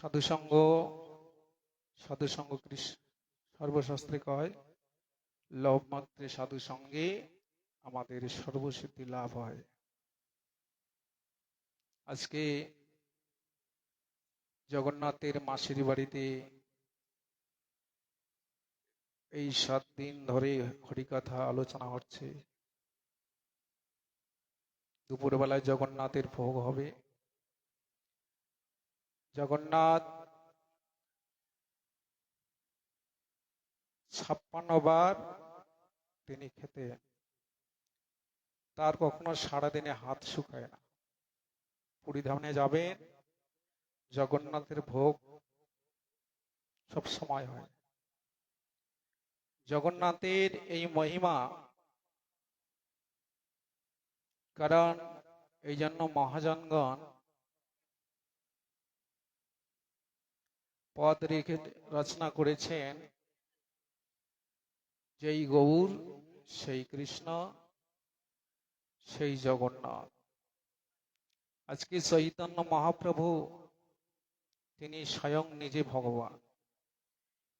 সাধুসঙ্গ সাধুসঙ্গ কৃষ্ণ সর্বশাস্ত্রে কয়, লব মাত্রে সাধু সঙ্গে আমাদের সর্বসিদ্ধি লাভ হয়। আজকে জগন্নাথের মাসির বাড়িতে এই সাত দিন ধরে হরিকথা আলোচনা হচ্ছে। দুপুরবেলায় জগন্নাথের ভোগ হবে। জগন্নাথ, ছাপ্পান্ন বার তিনি খেতে তার কখনো সারাদিনে হাত শুকায় না। পুরী ধামে যাবেন, জগন্নাথের ভোগ সব সময় হয়। জগন্নাথের এই মহিমা, কারণ এই জন্য মহাজনগণ পদ রেখে রচনা করেছেন যেই গৌর, সেই কৃষ্ণ, সেই জগন্নাথ। আজকে চৈতন্য মহাপ্রভু, তিনি স্বয়ং নিজে ভগবান।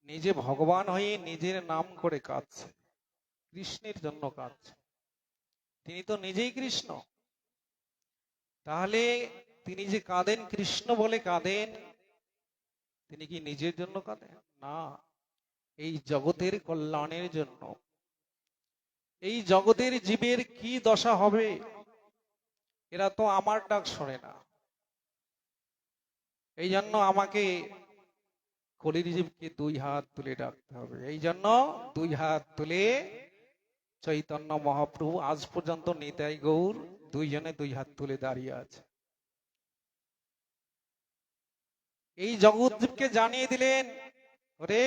নিজে ভগবান হয়ে নিজের নাম করে কাঁদছে, কৃষ্ণের জন্য কাঁদছে। তিনি তো নিজেই কৃষ্ণ। তাহলে তিনি যে কাঁদেন, কৃষ্ণ বলে কাঁদেন তিনি কি নিজের জন্য কাঁদেন? না। এই জগতের কল্যাণের জন্য। এই জগতের জীবের কি দশা হবে? এরা তো আমার ডাক শোনে না। এই জন্য আমাকে কলির জীবকে দুই হাত তুলে ডাকতে হবে। এই জন্য দুই হাত তুলে চৈতন্য মহাপ্রভু আজ পর্যন্ত নিতাই গৌর দুইজনে দুই হাত তুলে দাঁড়িয়ে আছে। এই জগৎকে জানিয়ে দিলেন, ওরে,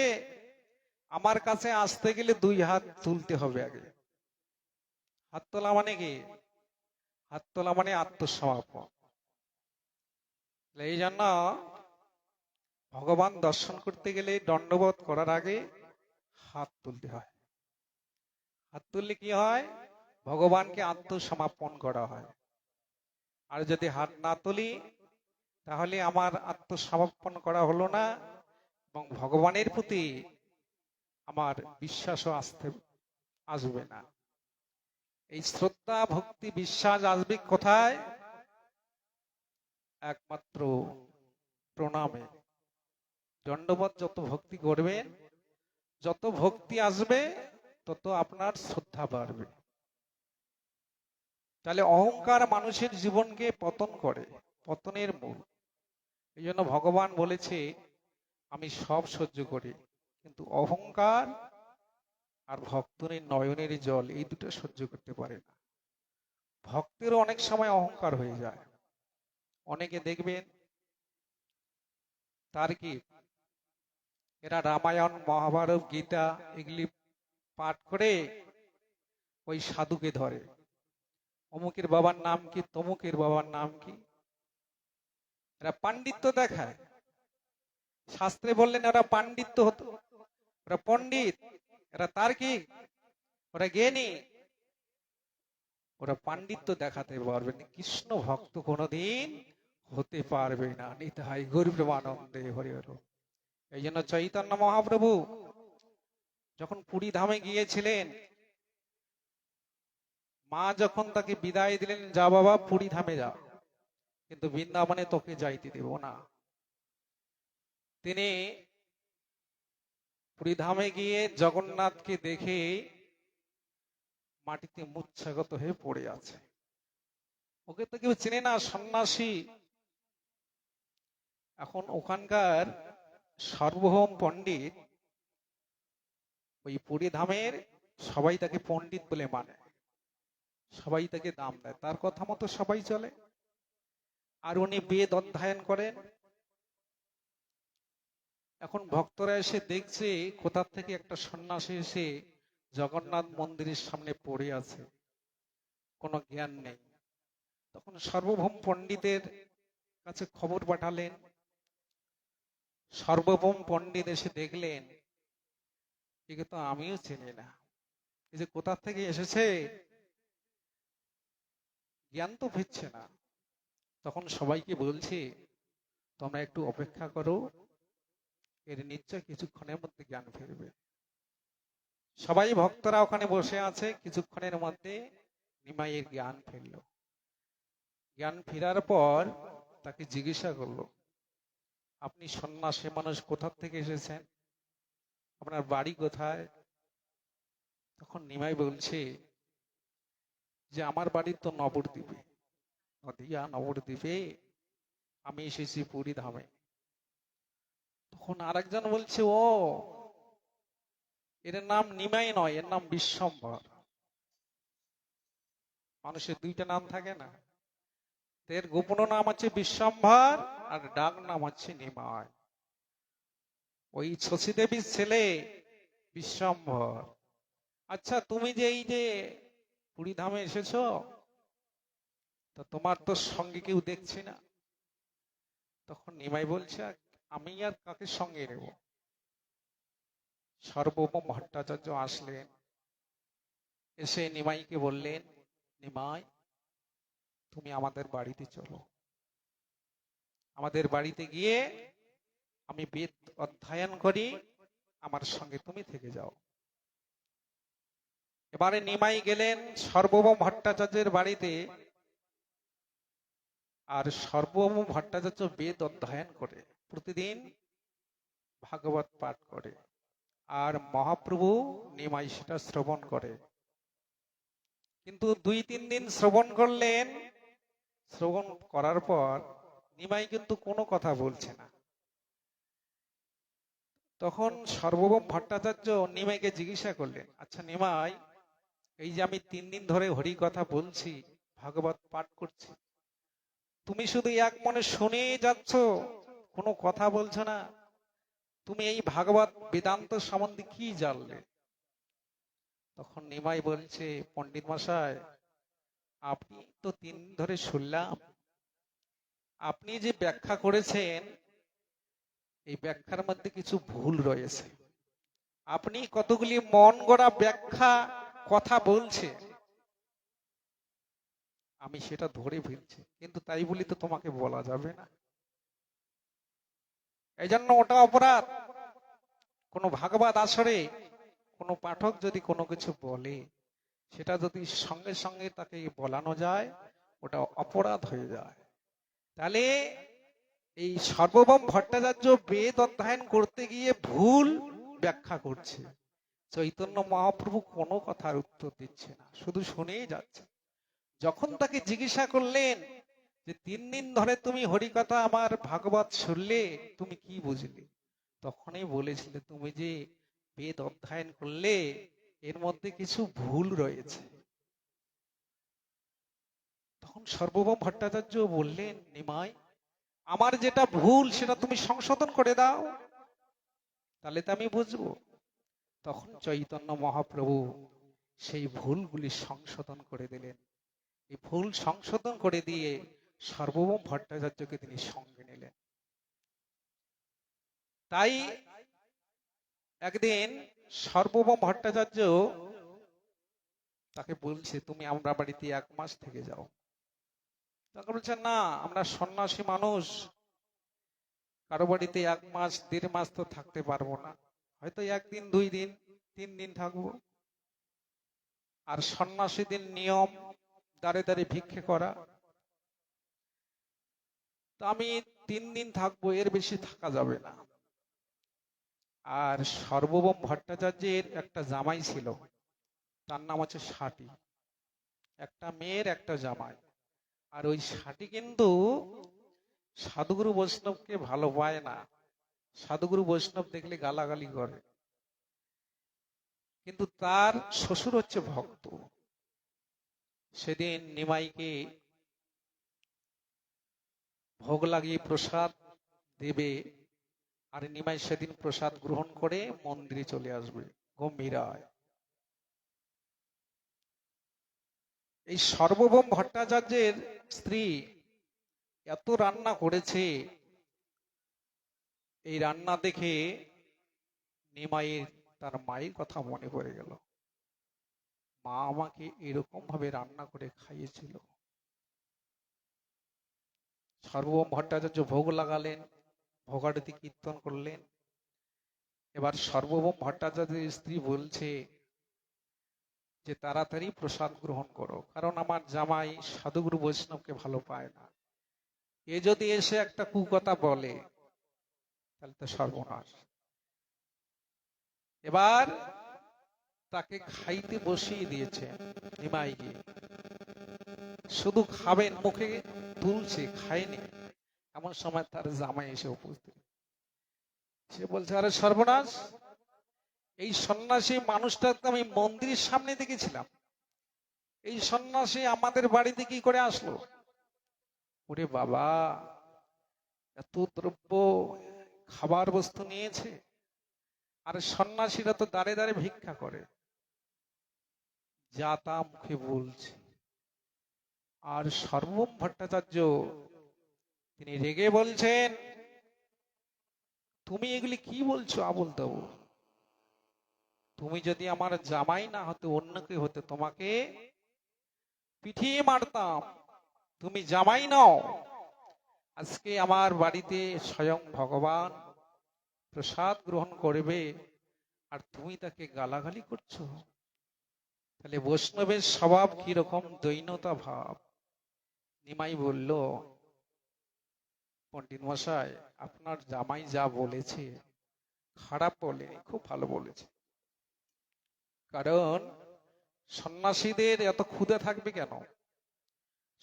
আমার কাছে আসতে গেলে দুই হাত তুলতে হবে আগে। হাত তোলা মানে কি? হাত তোলা মানে আত্মসমর্পণ এই জন্য ভগবান দর্শন করতে গেলে দণ্ডবোধ করার আগে হাত তুলতে হয়। হাত তুললে কি হয়? ভগবানকে আত্মসমর্পণ করা হয়। আর যদি হাত না তুলি তাহলে আমার আত্মসমর্পণ করা হলো না এবং ভগবানের প্রতি আমার বিশ্বাসও আসতে, আসবে না। এই শ্রদ্ধা, ভক্তি, বিশ্বাস আসবে কোথায়? একমাত্র প্রণামে। দণ্ডবোধ যত ভক্তি করবেন যত ভক্তি আসবে, তত আপনার শ্রদ্ধা বাড়বে। তাহলে অহংকার মানুষের জীবনকে পতন করে, পতনের মূল। এই জন্য ভগবান বলেছে, আমি সব সহ্য করি, কিন্তু অহংকার আর ভক্তনের নয়নের জল, এই দুটো সহ্য করতে পারে না। ভক্তেরও অনেক সময় অহংকার হয়ে যায়। অনেকে দেখবেন, তার কি, এরা রামায়ণ, মহাভারত, গীতা এগুলি পাঠ করে ওই সাধুকে ধরে। অমুকের বাবার নাম কি, তমুকের বাবার নাম কি? এরা পাণ্ডিত্য দেখায়। শাস্ত্রে বললেন, এরা পাণ্ডিত্য হতো। ওরা পণ্ডিত। এরা তার কি ওরা জ্ঞানী। ওরা দেখাতে পারবে না। কৃষ্ণ ভক্ত কোনোদিন হতে পারবে না। নিতাই গরিব আনন্দে হরি হর। এই জন্য চৈতন্য মহাপ্রভু যখন পুরী ধামে গিয়েছিলেন, মা যখন তাকে বিদায় দিলেন, যা বাবা, পুরী ধামে যা। কিন্তু বৃন্দাবনে তোকে যাইতে দেব না। তিনি পুরীধামে গিয়ে জগন্নাথকে দেখে মাটিতে মুচ্ছাগত হয়ে পড়ে আছে। ওকে তো কেউ চেনে না, সন্ন্যাসী। এখন ওখানকার সার্বভৌম পণ্ডিত ওই পুরীধামের সবাই তাকে পণ্ডিত বলে মানে। সবাই তাকে দাম দেয়। তার কথা মতো সবাই চলে। আর উনি বেদ অধ্যয়ন করেন। এখন ভক্তরা এসে দেখছে কোথা থেকে একটা সন্ন্যাসী এসে জগন্নাথ মন্দিরের সামনে পড়ে আছে। কোনো জ্ঞান নেই। তখন সর্বভৌম পণ্ডিতের কাছে খবর পাঠালেন। সর্বভৌম পণ্ডিত এসে দেখলেন একে তো আমিও চিনি না। এই যে কোথা থেকে এসেছে? জ্ঞান তো ফিরছে না। তখন সবাইকে বলছে, তোমরা একটু অপেক্ষা করো, এর নিশ্চয় কিছুক্ষণের মধ্যে জ্ঞান ফিরবে। সবাই ভক্তরা ওখানে বসে আছে, কিছুক্ষণের মধ্যে নিমাইয়ের জ্ঞান ফিরল। জ্ঞান ফেরার পর তাকে জিজ্ঞাসা করল, আপনি সন্ন্যাসী মানুষ কোথা থেকে এসেছেন? আপনার বাড়ি কোথায়? তখন নিমাই বলছে, যে আমার বাড়ি তো নবরদ্বীপে নদিয়া নবরদ্বীপে আমি এসেছি পুরী ধামে। তখন আরেকজন বলছে, ও, এর নাম নিমাই নয়, এর নাম বিশ্বম্ভর মানুষের দুইটা নাম থাকে না। এর গোপন নাম হচ্ছে বিশ্বম্ভর আর ডাক নাম হচ্ছে নিমাই। ওই শশী দেবীর ছেলে বিশ্বম্ভর আচ্ছা তুমি যে এই যে পুরী ধামে এসেছ তা তোমার তো সঙ্গে কেউ দেখছি না। তখন নিমাই বলছে, আমি আর কাকে সঙ্গে নেব? সর্বভৌম ভট্টাচার্য আসলেন। এসে নিমাইকে বললেন, নিমাই, তুমি আমাদের বাড়িতে চলো। আমাদের বাড়িতে গিয়ে আমি বেদ অধ্যয়ন করি, আমার সঙ্গে তুমি থেকে যাও। এবারে নিমাই গেলেন সর্বভৌম ভট্টাচার্যের বাড়িতে। আর সর্বভৌম ভট্টাচার্য বেদ অধ্যয়ন করে, প্রতিদিন ভাগবত পাঠ করে। আর মহাপ্রভু নিমাই সেটা শ্রবণ করে। কিন্তু দুই, তিন দিন শ্রবণ করলেন, শ্রবণ করার পর নিমাই কিন্তু কোনো কথা বলছে না। তখন সর্বভৌম ভট্টাচার্য নিমাইকে জিজ্ঞাসা করলেন আচ্ছা নিমাই, এই যে আমি তিন দিন ধরে হরি কথা বলছি, ভাগবত পাঠ করছি তুমি শুধু এক মনে শুনে যাচ্ছ, কোনো কথা বলছো না। তুমি এই ভাগবত বেদান্ত সম্বন্ধে কি জানলে? তখন নিমাই বলছে, পণ্ডিত মশাই, আপনি তো তিন ধরে শুনলাম। আপনি যে ব্যাখ্যা করেছেন, এই ব্যাখ্যার মধ্যে কিছু ভুল রয়েছে। আপনি কতগুলি মন গড়া ব্যাখ্যা, কথা বলছে আমি সেটা ধরে ফেলছি। কিন্তু তাই বলি তো তোমাকে বলা যাবে না। এই জন্য ওটা অপরাধ। কোনো ভাগবত আসরে কোনো পাঠক যদি কোনো কিছু বলে, সেটা যদি সঙ্গে সঙ্গে তাকে বলানো যায়, ওটা অপরাধ হয়ে যায়। তাহলে এই সর্বভম ভট্টাচার্য বেদ অধ্যয়ন করতে গিয়ে ভুল ব্যাখ্যা করছে। চৈতন্য মহাপ্রভু কোনো কথার উত্তর দিচ্ছে না। শুধু শুনেই যাচ্ছে। যখন তাকে জিজ্ঞাসা করলেন যে, তিন দিন ধরে তুমি হরিকথা আমার ভাগবত শুনলে, তুমি কি বুঝলে? তখনই বলেছিলে, তুমি যে বেদ অধ্যয়ন করলে, এর মধ্যে কিছু ভুল রয়েছে। তখন সর্বভৌম ভট্টাচার্য বললেন, নিমাই, আমার যেটা ভুল সেটা তুমি সংশোধন করে দাও, তাহলে তো আমি বুঝব। তখন চৈতন্য মহাপ্রভু সেই ভুলগুলি সংশোধন করে দিলেন। এই ভুল সংশোধন করে দিয়ে সর্বভৌম ভট্টাচার্যকে তিনি সঙ্গে নিলেন। তাই একদিন সর্বভৌম ভট্টাচার্য তাকে বলছে, তুমি আমরা বাড়িতে এক মাস থেকে যাও। তাকে বলছে, না, আমরা সন্ন্যাসী মানুষ। কারও বাড়িতে এক মাস, দেড় মাস তো থাকতে পারব না। হয়তো একদিন, দুই দিন, তিন দিন থাকব। আর সন্ন্যাসীদের নিয়ম দাঁড়ে দাঁড়িয়ে ভিক্ষে করা। আমি তিন দিন থাকব, এর বেশি থাকা যাবে না। আর সর্বভৌম ভট্টাচার্যের একটা জামাই ছিল, তার নাম হচ্ছে ষাটি একটা মেয়ের একটা জামাই। আর ওই ষাটি কিন্তু সাধুগুরু বৈষ্ণবকে ভালো পায় না। সাধুগুরু বৈষ্ণব দেখলে গালাগালি করে। কিন্তু তার শ্বশুর হচ্ছে ভক্ত। সেদিন নিমাইকে ভোগ লাগিয়ে প্রসাদ দেবে, আর নিমাই সেদিন প্রসাদ গ্রহণ করে মন্দিরে চলে আসবে গম্ভীরায় এই সর্বভৌম ভট্টাচার্যের স্ত্রী এত রান্না করেছে, এই রান্না দেখে নিমাইয়ের তার মায়ের কথা মনে পড়ে গেল। মা আমাকে এরকম ভাবে রান্না করে খাইয়েছিল। সর্বভৌম ভট্টাচার্য ভোগ লাগালেন, ভোগারতি কীর্তন করলেন। এবার সর্বভৌম ভট্টাচার্যের স্ত্রী বলছে যে, তাড়াতাড়ি প্রসাদ গ্রহণ করো, কারণ আমার জামাই সাধুগুরু বৈষ্ণবকে ভালো পায় না। এ যদি এসে একটা কুকথা বলে, তাহলে তো সর্বনাশ। এবার তাকে খাইতে বসিয়ে দিয়েছে নিমাই গিয়ে। শুধু খাবেন, মুখে তুলছে, খায়নি। এমন সময় তার জামাই এসে উপস্থিত। সে বলছে, আরে সর্বনাশ, এই সন্ন্যাসী মানুষটাকে আমি মন্দিরের সামনে দেখেছিলাম। এই সন্ন্যাসী আমাদের বাড়িতে কি করে আসলো? ওরে বাবা, এত দ্রব্য খাবার বস্তু নিয়েছে। আর সন্ন্যাসীরা তো দাঁড়ে দাঁড়ে ভিক্ষা করে। যা তা মুখে বলছে। আর সর্বম ভট্টাচার্য তিনি রেগে বলছেন, তুমি এগুলি কি বলছো আবল তাবল তুমি যদি আমার জামাই না হতে, অন্য কেউ হতে, তোমাকে পিঠিয়ে মারতাম। তুমি জামাই নও। আজকে আমার বাড়িতে স্বয়ং ভগবান প্রসাদ গ্রহণ করবে, আর তুমি তাকে গালাগালি করছ? তাহলে বৈষ্ণবের স্বভাব কীরকম? দৈনতা ভাব। নিমাই বলল, পণ্ডিত মশাই, আপনার জামাই যা বলেছে, খারাপ বলেনি, খুব ভালো বলেছে। কারণ সন্ন্যাসীদের এত ক্ষুদে থাকবে কেন?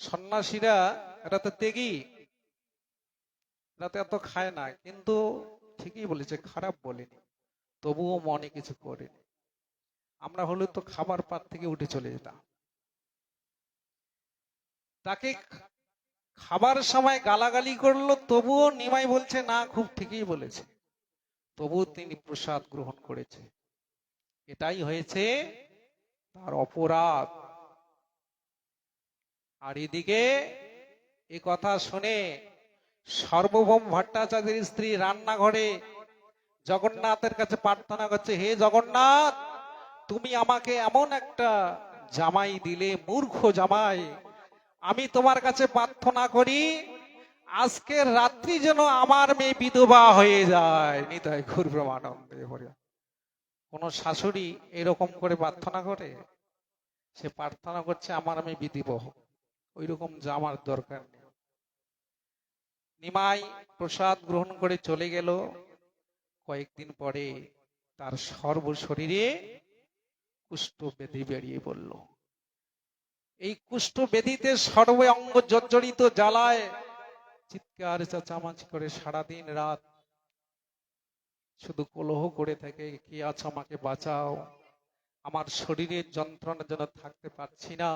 সন্ন্যাসীরা এরা তো তেগি, এরা তো এত খায় না, কিন্তু ঠিকই বলেছে, খারাপ বলেনি। তবুও মনে কিছু করেনি। আমরা হলে তো খাবার পাত থেকে উঠে চলে যেতাম। তাকে খাবার সময় গালাগালি করল, তবুও নিমাই বলছে, না, খুব ঠিকই বলেছে। তবুও তিনি প্রসাদ গ্রহণ করেছে। এটাই হয়েছে তার অপরাধ। আর এদিকে এ কথা শুনে সর্বভৌম ভট্টাচার্যের স্ত্রী রান্নাঘরে জগন্নাথের কাছে প্রার্থনা করছে, হে জগন্নাথ তুমি আমাকে এমন একটা জামাই দিলে, মূর্খ জামাই। আমি তোমার কাছে প্রার্থনা করি, আজকের রাত্রি যেন আমার মেয়ে বিধবা হয়ে যায়। নিতাই ঘুর ব্রহ্মানন্দে কোন শাশুড়ি এরকম করে প্রার্থনা করে? সে প্রার্থনা করছে, আমার মেয়ে বিধিব ওই রকম জামার দরকার নেই। নিমাই প্রসাদ গ্রহণ করে চলে গেল। কয়েকদিন পরে তার সর্ব শরীরে কুষ্ঠ বেধি বেরিয়ে পড়ল। এই কুষ্ঠ বেধিতে সর্ব অঙ্গ জর্জরিত জ্বালায়। চিৎকার, চেঁচামাচি করে সারাদিন রাত। শুধু কলহ করে থাকে, কি আছো আমাকে বাঁচাও? আমার শরীরের যন্ত্রণা যেন থাকতে পারছি না।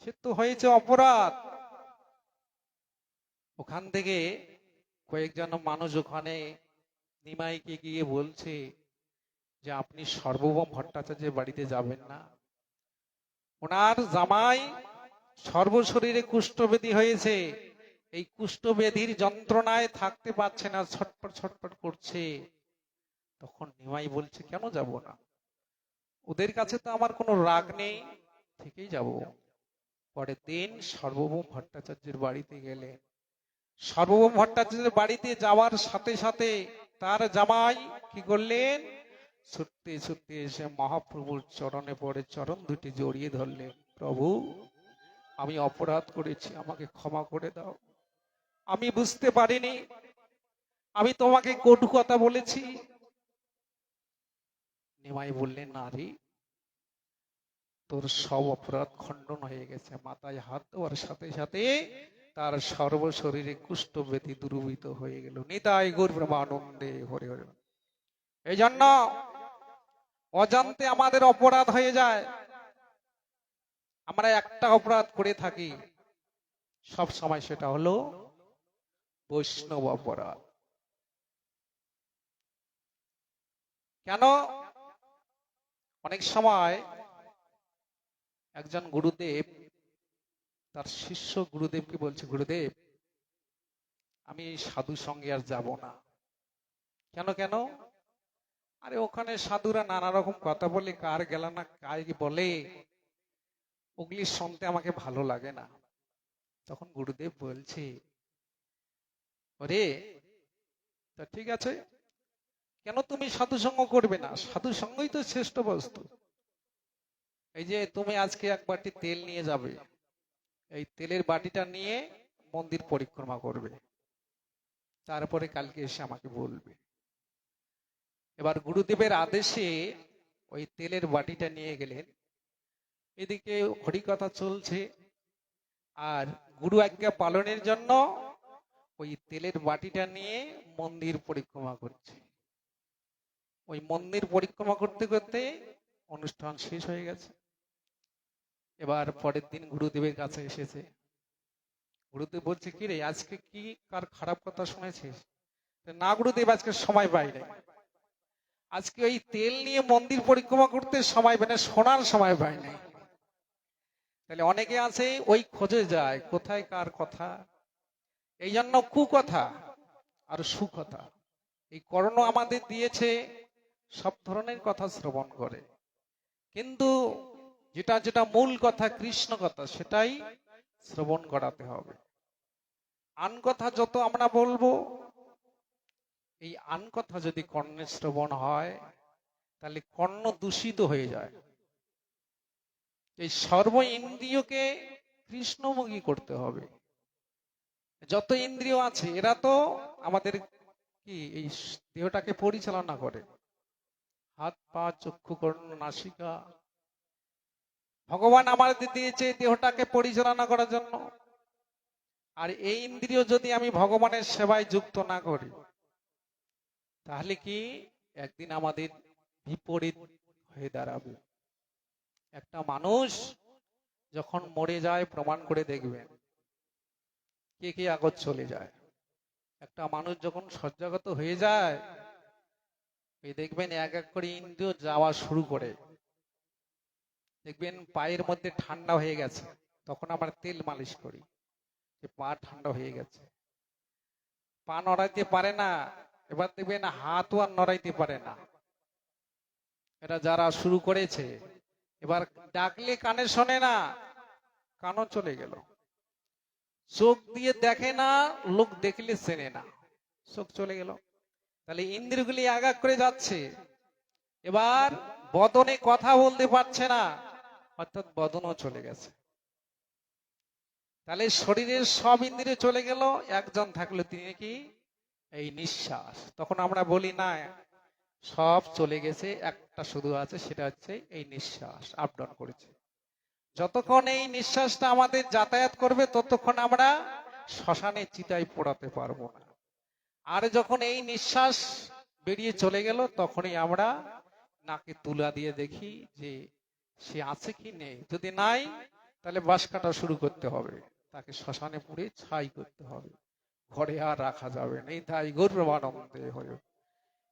সে তো হয়েছে অপরাধ। ওখান থেকে কয়েকজন মানুষ ওখানে নিমাইকে গিয়ে বলছে যে আপনি সর্বভৌম ভট্টাচার্যের বাড়িতে যাবেন না। ওনার জামাই সর্বশরীরে কুষ্ঠবেদী হয়েছে। এই কুষ্ঠবেধির যন্ত্রণায় থাকতে পারছে না, ছটপট ছটপট করছে। তখন নিমাই বলছে, কেন যাব না? ওদের কাছে তো আমার কোনো রাগ নেই, থেকেই যাব। পরের দিন সর্বভৌম ভট্টাচার্যের বাড়িতে গেলেন। সর্বভৌম ভট্টাচার্যের বাড়িতে যাওয়ার সাথে সাথে তার জামাই কি করলেন? ছুটতে ছুটতে এসে মহাপ্রভুর চরণে পড়ে চরণ দুটি জড়িয়ে ধরলেন প্রভু, আমি অপরাধ করেছি, আমাকে ক্ষমা করে দাও। আমি বুঝতে পারিনি, আমি তোমাকে কটু কথা বলেছি। নিমাই বললেন নারী, তোর সব অপরাধ খণ্ডন হয়ে গেছে। মাথায় হাত দেওয়ার সাথে সাথে তার সর্বশরীরে কুষ্ঠ ব্যথি দুর্বিত হয়ে গেল। নিতাই গৌর ব্রহ্মানন্দে হরে হরে। এই জন্য অজান্তে আমাদের অপরাধ হয়ে যায়। আমরা একটা অপরাধ করে থাকি। সব সময় সেটা হলো বৈষ্ণব অপরাধ। কেন? অনেক সময় একজন গুরুদেব, তার শিষ্য গুরুদেবকে বলছে, গুরুদেব, আমি সাধু সঙ্গে আর যাব না। কেন কেন? আরে ওখানে সাধুরা নানা রকম কথা বলে, কার গেল না, কার বলে? ওগুলি শুনতে আমাকে ভালো লাগে না। তখন গুরুদেব বলছে, ওরে, তা ঠিক আছে, কেন তুমি সাধু সঙ্গ করবে না? সাধু সঙ্গই তো শ্রেষ্ঠ বস্তু। এই যে তুমি আজকে এক বাটি তেল নিয়ে যাবে, এই তেলের বাটিটা নিয়ে মন্দির পরিক্রমা করবে। তারপরে কালকে এসে আমাকে বলবে। এবার গুরুদেবের আদেশে ওই তেলের বাটিটা নিয়ে গেলেন। এদিকে হরিকথা চলছে। আর গুরু আজ্ঞা পালনের জন্য ওই তেলের বাটিটা নিয়ে মন্দির পরিক্রমা করছে। ওই মন্দির পরিক্রমা করতে করতে অনুষ্ঠান শেষ হয়ে গেছে। এবার পরের দিন গুরুদেবের কাছে এসেছে। গুরুদেব বলছে কি রে আজকে কি কার খারাপ কথা শুনেছিস? না, গুরুদেব, আজকে সময় পাই নাই। আজকে ওই তেল নিয়ে মন্দির পরিক্রমা করতে সময় পাই না শোনার সময় পাই নাই তাহলে অনেকে আছে, ওই খোঁজে যায়, কোথায় কার কথা? এই জন্য কুকথা আর সুকথা। এই করণ আমাদের দিয়েছে, সব ধরনের কথা শ্রবণ করে। কিন্তু যেটা যেটা মূল কথা, কৃষ্ণ কথা, সেটাই শ্রবণ করাতে হবে। আন কথা যত আমরা বলব এই আন কথা যদি কর্ণে শ্রবণ হয়, তাহলে কর্ণ দূষিত হয়ে যায়। এই সর্ব ইন্দ্রিয়কে কৃষ্ণমুখী করতে হবে। যত ইন্দ্রিয় আছে, এরা তো আমাদের কি, এই দেহটাকে পরিচালনা করে। হাত, পা, চক্ষু, কর্ণ, নাসিকা। ভগবান আমাদের দিয়েছে দেহটাকে পরিচালনা করার জন্য। আর এই ইন্দ্রিয় যদি আমি ভগবানের সেবায় যুক্ত না করি তাহলে কি একদিন আমাদের বিপরীত হয়ে দাঁড়াবে? একটা মানুষ যখন মরে যায়, প্রমাণ করে দেখবেন কে কে আগত চলে যায়। একটা মানুষ যখন সজ্জাগত হয়ে যায় দেখবেন এক এক করে ইন্দ্রিয় যাওয়া শুরু করে। দেখবেন পায়ের মধ্যে ঠান্ডা হয়ে গেছে, তখন আমার তেল মালিশ করি। যে পা ঠান্ডা হয়ে গেছে। পা নড়াইতে পারে না এবার দেখবেন হাতও আর নড়াইতে পারে না। এটা যারা শুরু করেছে, এবার ডাকলে কানে শোনে না, কানও চলে গেল। চোখ দিয়ে দেখে না, লোক দেখলে চেনে না। চোখ চলে গেল। তাহলে ইন্দ্রগুলি আগা করে যাচ্ছে। এবার বদনে কথা বলতে পারছে না, অর্থাৎ বদনও চলে গেছে। তাহলে শরীরের সব ইন্দ্রিয় চলে গেল, একজন থাকল তিনি কি? এই নিঃশ্বাস। তখন আমরা বলি, না, সব চলে গেছে, একটা শুধু আছে, সেটা হচ্ছে এই নিঃশ্বাস আপ ডাউন করেছে। যতক্ষণ এই নিঃশ্বাসটা আমাদের যাতায়াত করবে, ততক্ষণ আমরা শ্মশানে চিতায় পোড়াতে পারব না। আর যখন এই নিঃশ্বাস বেরিয়ে চলে গেল, তখনই আমরা নাকে তুলা দিয়ে দেখি যে সে আছে কি নেই। যদি নাই, তাহলে বাস কাটা শুরু করতে হবে, তাকে শ্মশানে পুড়ে ছাই করতে হবে। ঘরে আর রাখা যাবে না। তাই গৌরবানন্দে হয়ে।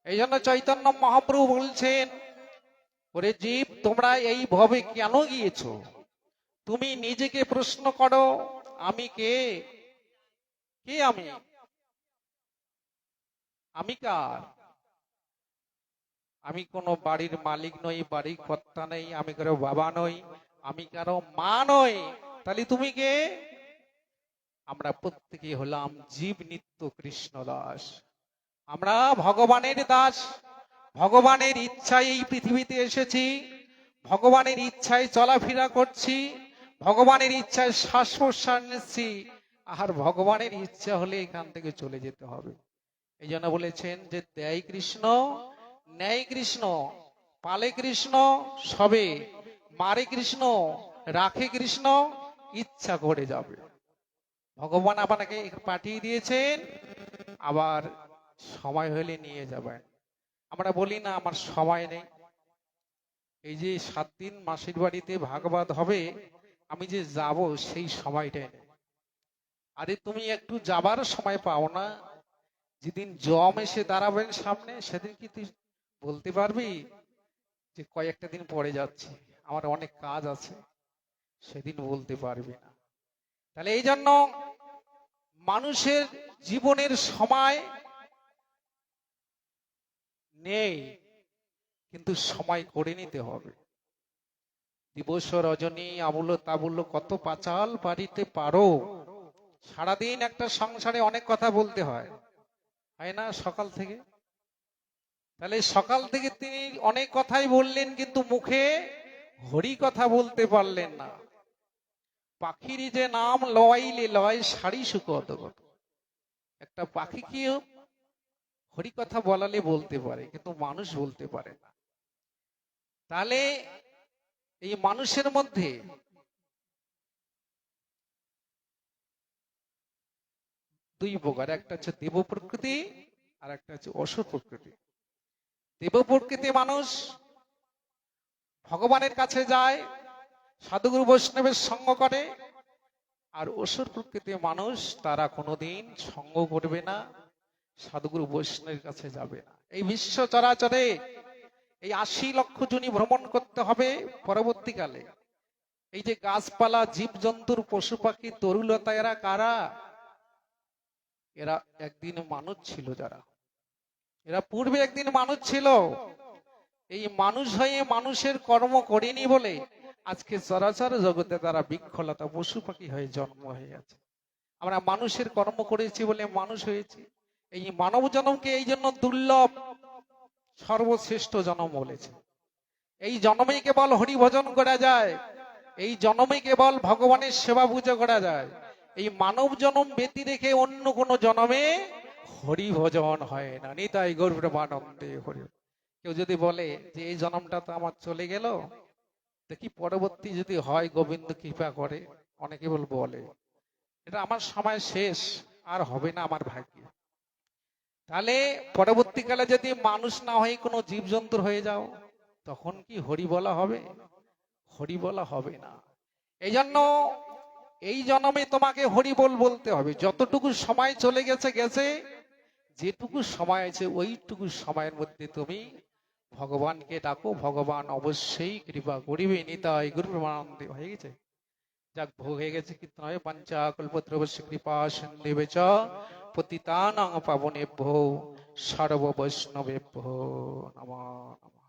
এই জন্য চৈতন্য মহাপ্রভু বলছেন, ওরে জীব, তোমরা এই ভবে কেন গিয়েছো? তুমি নিজেকে প্রশ্ন করো, আমি কে? কে আমি? আমি কার? আমি কোনো বাড়ির মালিক নই, বাড়ির কর্তা নেই, আমি কারও বাবা নই, আমি কারও মা নই। তাহলে তুমি কে? আমরা প্রত্যেকে হলাম জীব নিত্য কৃষ্ণ দাস। আমরা ভগবানের দাস, ভগবানের ইচ্ছায় এই পৃথিবীতে এসেছি, ভগবানের ইচ্ছায় চলাফেরা করছি, ভগবানের ইচ্ছায় শ্বাস প্রশ্বাস নিচ্ছি, আর ভগবানের ইচ্ছা হলে এখান থেকে চলে যেতে হবে। এই জন্য বলেছেন যে, দেয় কৃষ্ণ ন্যায় কৃষ্ণ, পালে কৃষ্ণ, সবে, মারে কৃষ্ণ, রাখে কৃষ্ণ, ইচ্ছা করে যাবে। ভগবান আপনাকে পাঠিয়ে দিয়েছেন। আবার সময় হলে নিয়ে যাবেন। আমরা বলি, না, আমার সময় নেই। এই যে সাত দিন মাসির বাড়িতে ভাগবত হবে, আমি যে যাব সেই সময়টাই নেই। আরে, তুমি একটু যাবার সময় পাও না। যেদিন জম এসে দাঁড়াবেন সামনে, সেদিন কি তুই বলতে পারবি যে কয়েকটা দিন পরে যাচ্ছি? আমার অনেক কাজ আছে, সেদিন বলতে পারবি না। তাহলে এই জন্য মানুষের জীবনের সময় নেই, কিন্তু সময় করে নিতে হবে। দিবস রজনী আমূল্য তাবুল্য কত পাচাল বাড়িতে পারো। সারাদিন একটা সংসারে অনেক কথা বলতে হয় হয় না সকাল থেকে? তাহলে সকাল থেকে তিনি অনেক কথাই বললেন, কিন্তু মুখে হরি কথা বলতে পারলেন না। পাখির যে নাম লয়লে লয় শাড়ি শুকত একটা পাখি কি হরি কথা বলালে বলতে পারে, কিন্তু মানুষ বলতে পারে না। তাহলে এই মানুষের মধ্যে দুই প্রকার, একটা হচ্ছে দেব প্রকৃতি আর একটা হচ্ছে অসুর প্রকৃতি। দেব প্রকৃতি মানুষ ভগবানের কাছে যায় সাধুগুরু বৈষ্ণবের সঙ্গ করে। আর অসুর প্রকৃতি মানুষ, তারা কোনোদিন সঙ্গ করবে না, সাধুগুরু বৈষ্ণবের কাছে যাবে না। এই বিশ্ব চরাচরে এই আশি লক্ষ জনি ভ্রমণ করতে হবে পরবর্তীকালে। এই যে গাছপালা, জীবজন্তুর পশু পাখি, তরুলতা, এরা কারা? এরা একদিন মানুষ ছিল যারা। এরা পূর্বে একদিন মানুষ ছিল। এই মানুষ হয়ে মানুষের কর্ম করেনি বলে আজকে চরাচর জগতে তারা বৃক্ষলতা পশু পাখি হয়ে জন্ম হয়ে আছে আমরা মানুষের কর্ম করেছি বলে মানুষ হয়েছি। এই মানব জন্মকে এই জন্য দুর্লভ, সর্বশ্রেষ্ঠ জন্ম বলেছে। এই জন্মেই কেবল হরি ভজন করা যায়। এই জন্মে কেবল ভগবানের সেবা পুজো করা যায়। এই মানব জন্ম ব্যতি রেখে অন্য কোন জন্মে হরি ভজন হয় না। নিতাই গৌরবানন্দে হরি। কেউ যদি বলে যে এই জন্মটা তো আমার চলে গেল দেখি পরবর্তী যদি হয় গোবিন্দ কৃপা করে? অনেকে বল বলে। এটা আমার সময় শেষ, আর হবে না আমার ভাগ্যে। তাহলে পরবর্তীকালে যদি মানুষ না হয়ে কোনো জীবজন্তুর হয়ে যাও, তখন কি হরি বলা হবে? হরি বলা হবে না। এই জন্য এই জন্মে তোমাকে হরি বল বলতে হবে। যতটুকু সময় চলে গেছে গেছে। যেটুকু সময় আছে, ওইটুকু সময়ের মধ্যে তুমি ভগবানকে ডাকো, ভগবান অবশ্যই কৃপা করিবে, নিতাই গুরু প্রমানন্দে হয়ে গেছে। যাক, ভোগ হয়ে গেছে কীর্তন হবে অবশ্যই কৃপা সন্দেবে চ পতিতানং পাবনে ভো সর্ব ভো নমঃ।